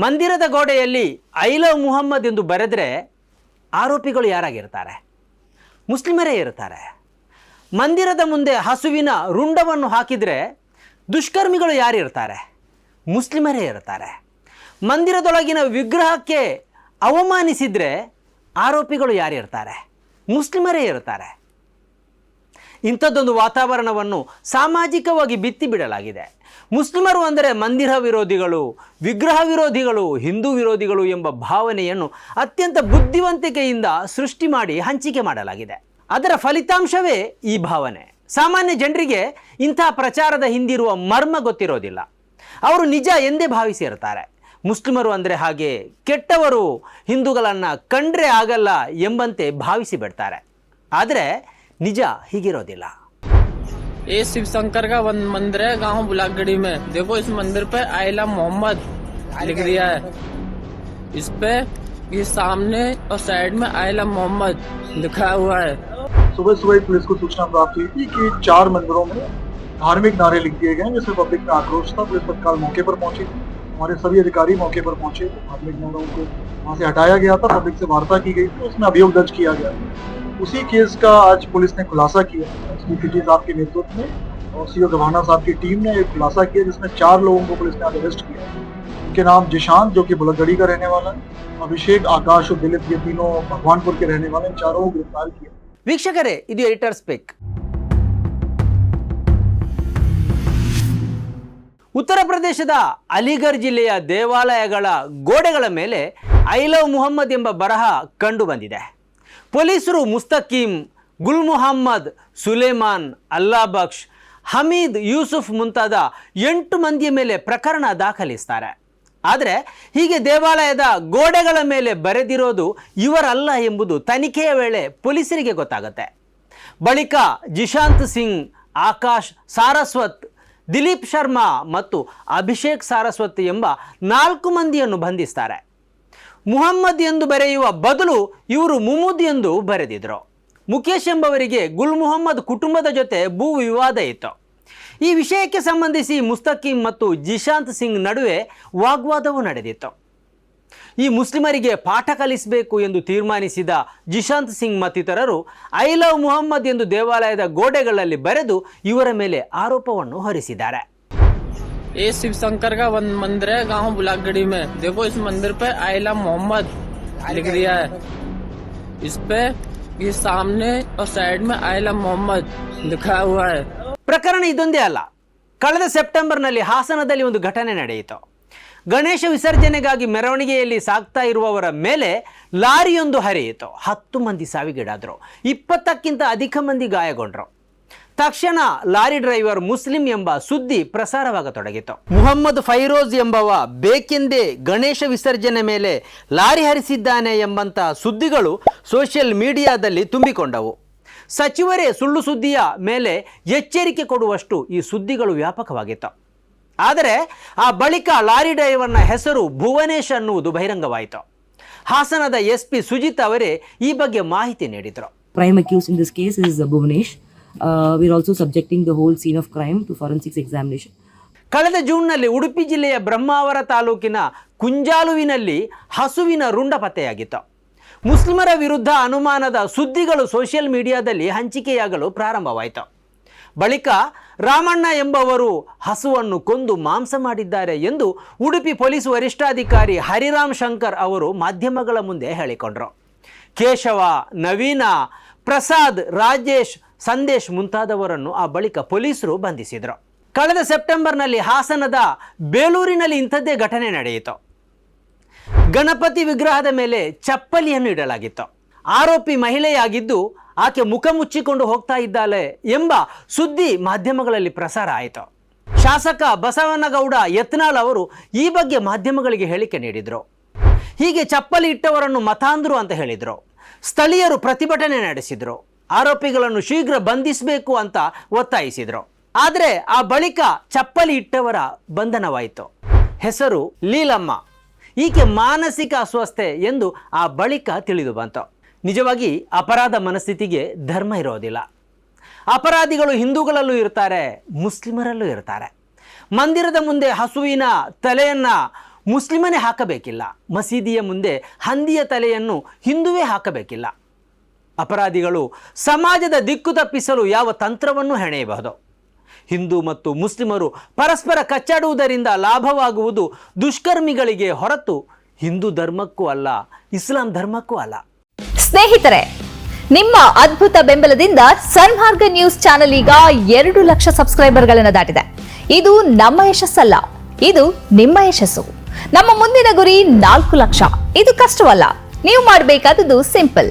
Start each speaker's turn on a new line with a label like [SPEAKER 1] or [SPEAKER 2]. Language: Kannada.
[SPEAKER 1] ಮಂದಿರದ ಗೋಡೆಯಲ್ಲಿ ಐ ಲವ್ ಮುಹಮ್ಮದ್ ಎಂದು ಬರೆದರೆ ಆರೋಪಿಗಳು ಯಾರಾಗಿರ್ತಾರೆ? ಮುಸ್ಲಿಮರೇ ಇರ್ತಾರೆ. ಮಂದಿರದ ಮುಂದೆ ಹಸುವಿನ ರುಂಡವನ್ನು ಹಾಕಿದರೆ ದುಷ್ಕರ್ಮಿಗಳು ಯಾರಿರ್ತಾರೆ? ಮುಸ್ಲಿಮರೇ ಇರ್ತಾರೆ. ಮಂದಿರದೊಳಗಿನ ವಿಗ್ರಹಕ್ಕೆ ಅವಮಾನಿಸಿದರೆ ಆರೋಪಿಗಳು ಯಾರಿರ್ತಾರೆ? ಮುಸ್ಲಿಮರೇ ಇರ್ತಾರೆ. ಇಂಥದ್ದೊಂದು ವಾತಾವರಣವನ್ನು ಸಾಮಾಜಿಕವಾಗಿ ಬಿತ್ತಿ ಬಿಡಲಾಗಿದೆ. ಮುಸ್ಲಿಮರು ಅಂದರೆ ಮಂದಿರ ವಿರೋಧಿಗಳು, ವಿಗ್ರಹ ವಿರೋಧಿಗಳು, ಹಿಂದೂ ವಿರೋಧಿಗಳು ಎಂಬ ಭಾವನೆಯನ್ನು ಅತ್ಯಂತ ಬುದ್ಧಿವಂತಿಕೆಯಿಂದ ಸೃಷ್ಟಿ ಮಾಡಿ ಹಂಚಿಕೆ ಮಾಡಲಾಗಿದೆ. ಅದರ ಫಲಿತಾಂಶವೇ ಈ ಭಾವನೆ. ಸಾಮಾನ್ಯ ಜನರಿಗೆ ಇಂಥ ಪ್ರಚಾರದ ಹಿಂದಿರುವ ಮರ್ಮ ಗೊತ್ತಿರೋದಿಲ್ಲ. ಅವರು ನಿಜ ಎಂದೇ ಭಾವಿಸಿರ್ತಾರೆ ಮುಸ್ಲಿಮರು ಅಂದರೆ ಹಾಗೆ ಕೆಟ್ಟವರು ಹಿಂದೂಗಳನ್ನು ಕಂಡ್ರೆ ಆಗಲ್ಲ ಎಂಬಂತೆ ಭಾವಿಸಿ ಬಿಡ್ತಾರೆ. ಆದರೆ निजा हिगिरोदिला।
[SPEAKER 2] ये शिव शंकर का मंदिर है गाँव बुलागड़ी में। देखो इस मंदिर पे आयला मोहम्मद लिख दिया है। इस पे ये सामने और साइड में आयला मोहम्मद लिखा हुआ है।
[SPEAKER 3] सुबह सुबह पुलिस को सूचना प्राप्त हुई थी कि चार मंदिरों में धार्मिक नारे लिख दिए गए जिसमें पब्लिक में आक्रोश था पुलिस तत्काल मौके पर पहुँची। थी हमारे सभी अधिकारी मौके पर पहुँचे। धार्मिक नारों को वहाँ से हटाया गया था पब्लिक से वार्ता की गई थी उसमें अभियोग दर्ज किया गया। उसी केस का आज पुलिस ने खुलासा किया एसपी फिटी साहब के नेतृत्व में और सीओ गवाना साहब की टीम ने एक खुलासा किया जिसमें चार लोगों को पुलिस ने आज अरेस्ट किया उनके नाम जिशांत जो कि बुलगड़ी का रहने वाला है अभिषेक आकाश और दिलीप ये तीनों भगवानपुर के रहने वाले हैं चारों को गिरफ्तार किया
[SPEAKER 1] ವೀಕ್ಷಕರೇ ಇದು ಎಡಿಟರ್ ಸ್ಪೀಕ್ ಉತ್ತರ ಪ್ರದೇಶದ ಅಲಿಗರ್ ಜಿಲ್ಲೆಯ ದೇವಾಲಯಗಳ ಗೋಡೆಗಳ ಮೇಲೆ ಐ ಲವ್ ಮುಹಮ್ಮದ್ ಎಂಬ ಬರಹ ಕಂಡು ಬಂದಿದೆ ಪೊಲೀಸರು ಮುಸ್ತಕೀಂ, ಗುಲ್ ಮುಹಮ್ಮದ್, ಸುಲೇಮಾನ್, ಅಲ್ಲಾ ಬಕ್ಷ್, ಹಮೀದ್ ಯೂಸುಫ್ ಮುಂತಾದ ಎಂಟು ಮಂದಿಯ ಮೇಲೆ ಪ್ರಕರಣ ದಾಖಲಿಸ್ತಾರೆ. ಆದರೆ ಹೀಗೆ ದೇವಾಲಯದ ಗೋಡೆಗಳ ಮೇಲೆ ಬರೆದಿರೋದು ಇವರಲ್ಲ ಎಂಬುದು ತನಿಖೆಯ ವೇಳೆ ಪೊಲೀಸರಿಗೆ ಗೊತ್ತಾಗುತ್ತೆ. ಬಳಿಕ ಜಿಶಾಂತ್ ಸಿಂಗ್, ಆಕಾಶ್ ಸಾರಸ್ವತ್, ದಿಲೀಪ್ ಶರ್ಮಾ ಮತ್ತು ಅಭಿಷೇಕ್ ಸಾರಸ್ವತ್ ಎಂಬ ನಾಲ್ಕು ಮಂದಿಯನ್ನು ಬಂಧಿಸ್ತಾರೆ. ಮುಹಮ್ಮದ್ ಎಂದು ಬರೆಯುವ ಬದಲು ಇವರು ಮುಮುದ್ ಎಂದು ಬರೆದಿದ್ರು. ಮುಖೇಶ್ ಎಂಬವರಿಗೆ ಗುಲ್ ಮುಹಮ್ಮದ್ ಕುಟುಂಬದ ಜೊತೆ ಭೂ ವಿವಾದ ಇತ್ತು. ಈ ವಿಷಯಕ್ಕೆ ಸಂಬಂಧಿಸಿ ಮುಸ್ತಕೀಂ ಮತ್ತು ಜಿಶಾಂತ್ ಸಿಂಗ್ ನಡುವೆ ವಾಗ್ವಾದವೂ ನಡೆದಿತ್ತು. ಈ ಮುಸ್ಲಿಮರಿಗೆ ಪಾಠ ಕಲಿಸಬೇಕು ಎಂದು ತೀರ್ಮಾನಿಸಿದ ಜಿಶಾಂತ್ ಸಿಂಗ್ ಮತ್ತಿತರರು, ಐ ಲವ್ ಮುಹಮ್ಮದ್ ಎಂದು ದೇವಾಲಯದ ಗೋಡೆಗಳಲ್ಲಿ ಬರೆದು ಇವರ ಮೇಲೆ ಆರೋಪವನ್ನು ಹೊರಿಸಿದ್ದಾರೆ.
[SPEAKER 2] ये शिव शंकर का वन मंदिर है गांव बुलागड़ी में देखो इस मंदिर पे आयला मोहम्मद लिख दिया है इस पे ये सामने और साइड में आयला मोहम्मद लिखा हुआ है
[SPEAKER 1] ಪ್ರಕರಣ ಇದೊಂದೇ ಅಲ್ಲ ಕಳೆದ ಸೆಪ್ಟೆಂಬರ್ನಲ್ಲಿ ಹಾಸನದಲ್ಲಿ ಒಂದು ಘಟನೆ ನಡೆಯಿತು ಗಣೇಶ ವಿಸರ್ಜನೆಗಾಗಿ ಮೆರವಣಿಗೆಯಲ್ಲಿ ಸಾಗ್ತಾ ಇರುವವರ ಮೇಲೆ ಲಾರಿಯೊಂದು ಹರಿಯಿತು ಹತ್ತು ಮಂದಿ ಸಾವಿಗೀಡಾದರು ಇಪ್ಪತ್ತಕ್ಕಿಂತ ಅಧಿಕ ಮಂದಿ ಗಾಯಗೊಂಡರು ತಕ್ಷಣ ಲಾರಿ ಡ್ರೈವರ್ ಮುಸ್ಲಿಂ ಎಂಬ ಸುದ್ದಿ ಪ್ರಸಾರವಾಗತೊಡಗಿತು. ಮುಹಮ್ಮದ್ ಫೈರೋಜ್ ಎಂಬವ ಬೇಕೆಂದೇ ಗಣೇಶ ವಿಸರ್ಜನೆ ಮೇಲೆ ಲಾರಿ ಹರಿಸಿದ್ದಾನೆ ಎಂಬಂತಹ ಸುದ್ದಿಗಳು ಸೋಷಿಯಲ್ ಮೀಡಿಯಾದಲ್ಲಿ ತುಂಬಿಕೊಂಡವು. ಸಚಿವರೇ ಸುಳ್ಳು ಸುದ್ದಿಯ ಮೇಲೆ ಎಚ್ಚರಿಕೆ ಕೊಡುವಷ್ಟು ಈ ಸುದ್ದಿಗಳು ವ್ಯಾಪಕವಾಗಿತ್ತು. ಆದರೆ ಆ ಬಳಿಕ ಲಾರಿ ಡ್ರೈವರ್ನ ಹೆಸರು ಭುವನೇಶ್ ಅನ್ನುವುದು ಬಹಿರಂಗವಾಯಿತು. ಹಾಸನದ ಎಸ್ ಪಿ ಸುಜಿತ್ ಅವರೇ ಈ ಬಗ್ಗೆ ಮಾಹಿತಿ ನೀಡಿದರು.
[SPEAKER 4] Prime accused in this case is uh, Bhuvanesh. Also subjecting the whole scene of crime to forensics examination.
[SPEAKER 1] ಕಳೆದ ಜೂನ್ನಲ್ಲಿ ಉಡುಪಿ ಜಿಲ್ಲೆಯ ಬ್ರಹ್ಮಾವರ ತಾಲೂಕಿನ ಕುಂಜಾಲುವಿನಲ್ಲಿ ಹಸುವಿನ ರುಂಡ ಪತ್ತೆಯಾಗಿತ್ತು ಮುಸ್ಲಿಮರ ವಿರುದ್ಧ ಅನುಮಾನದ ಸುದ್ದಿಗಳು ಸೋಷಿಯಲ್ ಮೀಡಿಯಾದಲ್ಲಿ ಹಂಚಿಕೆಯಾಗಲು ಪ್ರಾರಂಭವಾಯಿತು ಬಳಿಕ ರಾಮಣ್ಣ ಎಂಬವರು ಹಸುವನ್ನು ಕೊಂದು ಮಾಂಸ ಮಾಡಿದ್ದಾರೆ ಎಂದು ಉಡುಪಿ ಪೊಲೀಸ್ ವರಿಷ್ಠಾಧಿಕಾರಿ ಹರಿರಾಮ್ ಶಂಕರ್ ಅವರು ಮಾಧ್ಯಮಗಳ ಮುಂದೆ ಹೇಳಿಕೊಂಡರು ಕೇಶವ, ನವೀನ, ಪ್ರಸಾದ್, ರಾಜೇಶ್ ಸಂದೇಶ್ ಮುಂತಾದವರನ್ನು ಆ ಬಳಿಕ ಪೊಲೀಸರು ಬಂಧಿಸಿದರು. ಕಳೆದ ಸೆಪ್ಟೆಂಬರ್ನಲ್ಲಿ ಹಾಸನದ ಬೇಲೂರಿನಲ್ಲಿ ಇಂಥದ್ದೇ ಘಟನೆ ನಡೆಯಿತು. ಗಣಪತಿ ವಿಗ್ರಹದ ಮೇಲೆ ಚಪ್ಪಲಿಯನ್ನು ಇಡಲಾಗಿತ್ತು. ಆರೋಪಿ ಮಹಿಳೆಯಾಗಿದ್ದು ಆಕೆ ಮುಖ ಮುಚ್ಚಿಕೊಂಡು ಹೋಗ್ತಾ ಇದ್ದಾಳೆ ಎಂಬ ಸುದ್ದಿ ಮಾಧ್ಯಮಗಳಲ್ಲಿ ಪ್ರಸಾರ ಆಯಿತು. ಶಾಸಕ ಬಸವನಗೌಡ ಯತ್ನಾಳ್ ಅವರು ಈ ಬಗ್ಗೆ ಮಾಧ್ಯಮಗಳಿಗೆ ಹೇಳಿಕೆ ನೀಡಿದರು. ಹೀಗೆ ಚಪ್ಪಲಿ ಇಟ್ಟವರನ್ನು ಮತಾಂಧರು ಅಂತ ಹೇಳಿದರು. ಸ್ಥಳೀಯರು ಪ್ರತಿಭಟನೆ ನಡೆಸಿದರು. ಆರೋಪಿಗಳನ್ನು ಶೀಘ್ರ ಬಂಧಿಸಬೇಕು ಅಂತ ಒತ್ತಾಯಿಸಿದರು. ಆದರೆ ಆ ಬಳಿಕ ಚಪ್ಪಲಿ ಇಟ್ಟವರ ಬಂಧನವಾಯಿತು. ಹೆಸರು ಲೀಲಮ್ಮ. ಈಕೆ ಮಾನಸಿಕ ಅಸ್ವಸ್ಥೆ ಎಂದು ಆ ಬಳಿಕ ತಿಳಿದು ಬಂತು. ನಿಜವಾಗಿ ಅಪರಾಧ ಮನಸ್ಥಿತಿಗೆ ಧರ್ಮ ಇರೋದಿಲ್ಲ. ಅಪರಾಧಿಗಳು ಹಿಂದೂಗಳಲ್ಲೂ ಇರ್ತಾರೆ, ಮುಸ್ಲಿಮರಲ್ಲೂ ಇರ್ತಾರೆ. ಮಂದಿರದ ಮುಂದೆ ಹಸುವಿನ ತಲೆಯನ್ನು ಮುಸ್ಲಿಮನೇ ಹಾಕಬೇಕಿಲ್ಲ. ಮಸೀದಿಯ ಮುಂದೆ ಹಂದಿಯ ತಲೆಯನ್ನು ಹಿಂದುವೇ ಹಾಕಬೇಕಿಲ್ಲ. ಅಪರಾಧಿಗಳು ಸಮಾಜದ ದಿಕ್ಕು ತಪ್ಪಿಸಲು ಯಾವ ತಂತ್ರವನ್ನು ಹೆಣೆಯಬಹುದು? ಹಿಂದೂ ಮತ್ತು ಮುಸ್ಲಿಮರು ಪರಸ್ಪರ ಕಚ್ಚಾಡುವುದರಿಂದ ಲಾಭವಾಗುವುದು ದುಷ್ಕರ್ಮಿಗಳಿಗೆ ಹೊರತು ಹಿಂದೂ ಧರ್ಮಕ್ಕೂ ಅಲ್ಲ, ಇಸ್ಲಾಂ ಧರ್ಮಕ್ಕೂ ಅಲ್ಲ.
[SPEAKER 5] ಸ್ನೇಹಿತರೆ, ನಿಮ್ಮ ಅದ್ಭುತ ಬೆಂಬಲದಿಂದ ಸನ್ಮಾರ್ಗ ನ್ಯೂಸ್ ಚಾನೆಲ್ ಈಗ ಎರಡು ಲಕ್ಷ ಸಬ್ಸ್ಕ್ರೈಬರ್ಗಳನ್ನು ದಾಟಿದೆ. ಇದು ನಮ್ಮ ಯಶಸ್ಸಲ್ಲ, ಇದು ನಿಮ್ಮ ಯಶಸ್ಸು. ನಮ್ಮ ಮುಂದಿನ ಗುರಿ ನಾಲ್ಕು ಲಕ್ಷ. ಇದು ಕಷ್ಟವಲ್ಲ, ನೀವು ಮಾಡಬೇಕಾದದ್ದು ಸಿಂಪಲ್.